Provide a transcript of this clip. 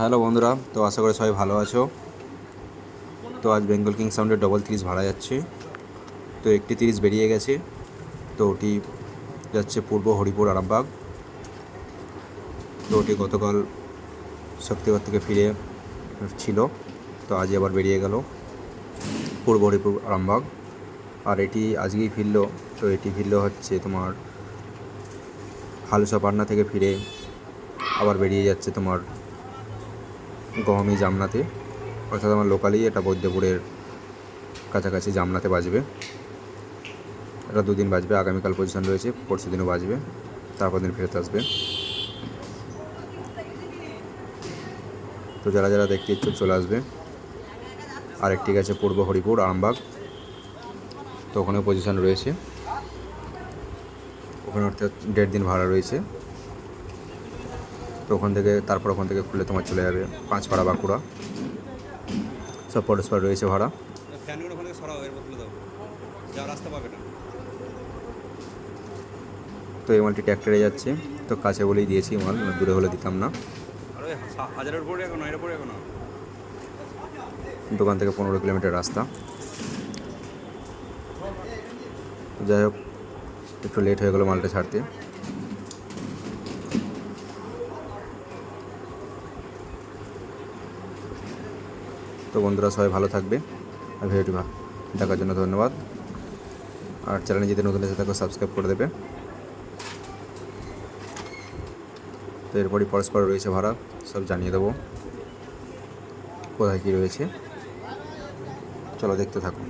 Hello বন্ধুরা, তো আশা করি সবাই ভালো আছো। তো আজ বেঙ্গল কিং সাউন্ডের ডবল তিরিশ ভাড়া যাচ্ছে। তো একটি তিরিশ বেরিয়ে গেছে। তো ওটি যাচ্ছে পূর্ব হরিপুর আরামবাগ। তো ওটি গতকাল শক্তিগড় থেকে ফিরে ছিল। তো আজ আবার বেরিয়ে গেল পূর্ব হরিপুর আরামবাগ। আর এটি আজকেই ফিরলো। তো এটি ফিরলো হচ্ছে তোমার হালুসা পাটনা থেকে ফিরে আবার বেরিয়ে যাচ্ছে তোমার গহমি জামনাতে, অর্থাৎ আমার লোকালি এটা বৈদ্যপুরের কাছাকাছি জামনাতে বাজবে। এটা দুদিন বাজবে, আগামীকাল পজিশন রয়েছে, পরশু দিনও বাজবে, তারপর দিন ফেরত আসবে। তো যারা যারা দেখতে ইচ্ছুক চলে আসবে। আর একটি গেছে পূর্ব হরিপুর আরামবাগ তো ওখানেও পজিশন রয়েছে। ওখানে অর্থাৎ দেড় দিন ভাড়া রয়েছে। তো ওখান থেকে, তারপর ওখান থেকে খুলে তোমার চলে যাবে পাঁচপাড়া বাঁকুড়া। সব পরস্পর রয়েছে ভাড়া। তো এই মালটি ট্র্যাক্টরে যাচ্ছে। তো কাছে বলেই দিয়েছি মাল দূরে হলে দিতাম না। দোকান থেকে পনেরো কিলোমিটার রাস্তা। যাই হোক, একটু লেট হয়ে গেলো মালটা ছাড়তে। তো বন্ধুরা সবাই ভালো থাকবে। আর ভিডিওটি দেখার জন্য ধন্যবাদ। আর চ্যানেলে যদি নতুন এসে থাকো, সাবস্ক্রাইব করে দেবে। তো এরপরই পরস্পর রয়েছে ভাড়া, সব জানিয়ে দেবো। কোথায় কী রয়েছে, চলো দেখতে থাকুন।